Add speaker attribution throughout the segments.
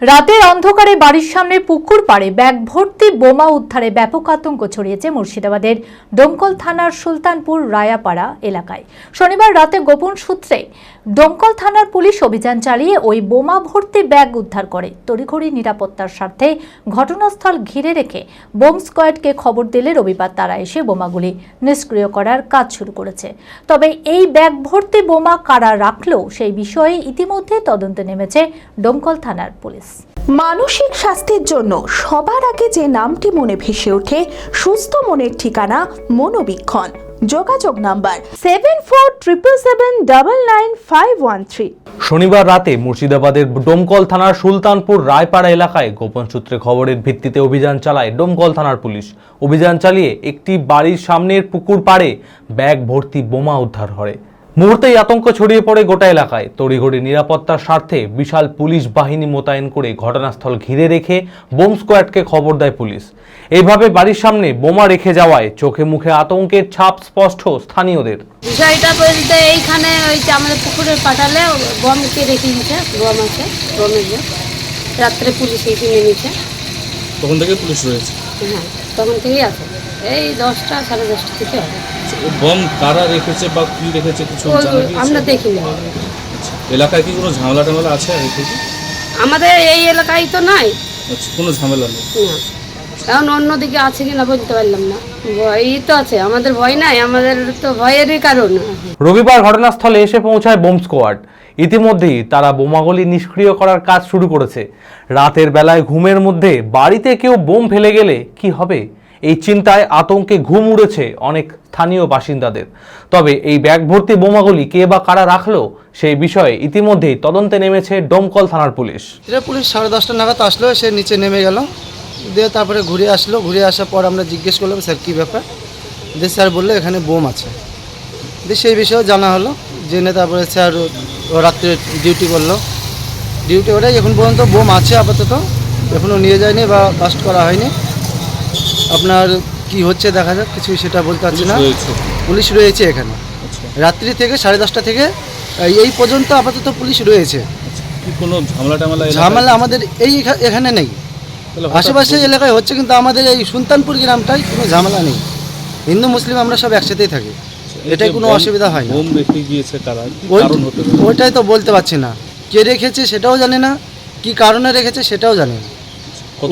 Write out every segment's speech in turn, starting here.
Speaker 1: রাতের অন্ধকারে বাড়ির সামনে পুকুর পাড়ে ব্যাগ ভর্তি বোমা উদ্ধারে ব্যাপক আতঙ্ক ছড়িয়েছে মুর্শিদাবাদের দমকল থানার সুলতানপুর রায়াপাড়া এলাকায়। শনিবার রাতে গোপন সূত্রে ডোমকল থানার পুলিশ অভিযান চালিয়ে ওই বোমা ভর্তি ব্যাগ উদ্ধার করে। তড়িঘড়ি নিরাপত্তার স্বার্থে ঘটনাস্থল ঘিরে রেখে বোম স্কোয়াডকে খবর দিলে রবিবার তারা এসে বোমাগুলি নিষ্ক্রিয় করার কাজ শুরু করেছে। তবে এই ব্যাগ ভর্তি বোমা কারা রাখল সেই বিষয়ে ইতিমধ্যে তদন্তে নেমেছে ডোমকল থানার পুলিশ।
Speaker 2: মানসিক স্বাস্থ্যের জন্য সবার আগে যে নামটি মনে ভেসে ওঠে, সুস্থ মনের ঠিকানা মনোবীক্ষণ। যোগাযোগ number seven four triple seven double nine five one three
Speaker 3: শনিবার রাতে মুর্শিদাবাদের ডোমকল থানার সুলতানপুর রায়পাড়া এলাকায় গোপন সূত্রে খবরের ভিত্তিতে অভিযান চালায় ডোমকল থানার পুলিশ। অভিযান চালিয়ে একটি বাড়ির সামনের পুকুর পাড়ে ব্যাগ ভর্তি বোমা উদ্ধার হয়। মুহূর্তেই আতঙ্ক ছড়িয়ে পড়ে গোটা এলাকায়। তড়িঘড়ি নিরাপত্তার স্বার্থে বিশাল পুলিশ বাহিনী মোতায়েন করে ঘটনাস্থল ঘিরে রেখে বোম স্কোয়াডকে খবর দেয় পুলিশ। এইভাবে বাড়ির সামনে বোমা রেখে যাওয়ায় চোখে মুখে আতঙ্কের ছাপ স্পষ্ট স্থানীয়দের।
Speaker 4: বিষয়টা বলতে এইখানে ওই যে আমাদের পুকুরে পাঠালে গমকে রেখে দিচ্ছে গম আছে গমের রাত্রে পুলিশ এসে নেমেছে
Speaker 5: তখন থেকে পুলিশ রয়েছে?
Speaker 4: হ্যাঁ তখন থেকেই আছে। এই দশটা সাড়ে দশটা থেকে হবে।
Speaker 5: বম কারা রেখেছে বা কি রেখেছে কিছু?
Speaker 4: আমরা দেখিনি।
Speaker 5: আচ্ছা, এলাকায় কি কোনো ঝামেলা টামেলা আছে
Speaker 4: আমাদের এই এলাকায় তো নাই।
Speaker 5: আচ্ছা কোনো ঝামেলা নেই।
Speaker 4: এখন অন্যদিকে আছে কিনা বলতে পারলাম না। ভয়ই তো আছে আমাদের ভয় নাই আমাদের তো ভয়েরই কারণ।
Speaker 3: রবিবার ঘটনাস্থলে এসে পৌঁছায় বোম স্কোয়াড। ইতিমধ্যেই তারা বোমাগুলি নিষ্ক্রিয় করার কাজ শুরু করেছে। রাতের বেলায় ঘুমের মধ্যে বাড়িতে কেউ বোম ফেলে গেলে কি হবে? এই চিন্তায় আতঙ্কে ঘুম উড়েছে অনেক স্থানীয় বাসিন্দাদের। তবে এই ব্যাগ ভর্তি বোমাগুলি কে বা কারা রাখল সেই বিষয়ে ইতিমধ্যেই তদন্তে নেমেছে ডোমকল থানার পুলিশ।
Speaker 6: সেটা পুলিশ সাড়ে দশটা নাগাদ আসলো, সে নিচে নেমে গেল। দিয়ে তারপরে ঘুরে আসলো। ঘুরে আসার পর আমরা জিজ্ঞেস করলাম, স্যার, কী ব্যাপার? দিয়ে স্যার বলল, এখানে বোম আছে। দিয়ে সেই বিষয়েও জানা হলো। জেনে তারপরে স্যার রাত্রে ডিউটি করল। ডিউটি করে এখন পর্যন্ত বোম আছে আপাতত এখনও নিয়ে যায়নি বা কাস্ট করা হয়নি। আপনার কি হচ্ছে দেখা যাক কিছু সেটা বলতে পারছি না। পুলিশ রয়েছে। এখানে।
Speaker 5: আচ্ছা।
Speaker 6: রাত্রি থেকে সাড়ে দশটা থেকে এই- পর্যন্ত আপাতত পুলিশ রয়েছে।
Speaker 5: আচ্ছা কোনো ঝামেলা টামেলা
Speaker 6: ঝামেলা আমাদের এই এখানে নেই। আশেপাশে এলাকায় হচ্ছে কিন্তু আমাদের এই সুলতানপুর গ্রামটাই কোনো ঝামেলা নেই। হিন্দু মুসলিম আমরা সব একসাথেই থাকি। এটাই কোনো অসুবিধা হয় না। ওইটাই তো বলতে পারছি না। কে রেখেছে সেটাও জানে না কি কারণে রেখেছে সেটাও জানে না।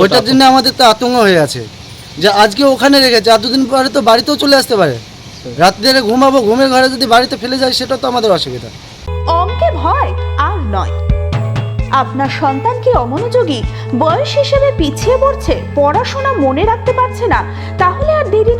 Speaker 6: ওইটার জন্য আমাদের তো আতঙ্ক হয়ে আছে। যে আজকে ওখানে রেখেছে, আর দুদিন পরে তো বাড়িতেও চলে আসতে পারে। রাত্রে ঘুমাবো, ঘুমের ঘরে যদি বাড়িতে ফেলে যায়, সেটা তো আমাদের অসুবিধা।
Speaker 2: অঙ্কে ভয় আর নয়। আপনার সন্তান কি অমনোযোগী? বয়স হিসেবে পিছিয়ে পড়ছে, পড়াশোনা মনে রাখতে পারছে না, তাহলে আর দেরি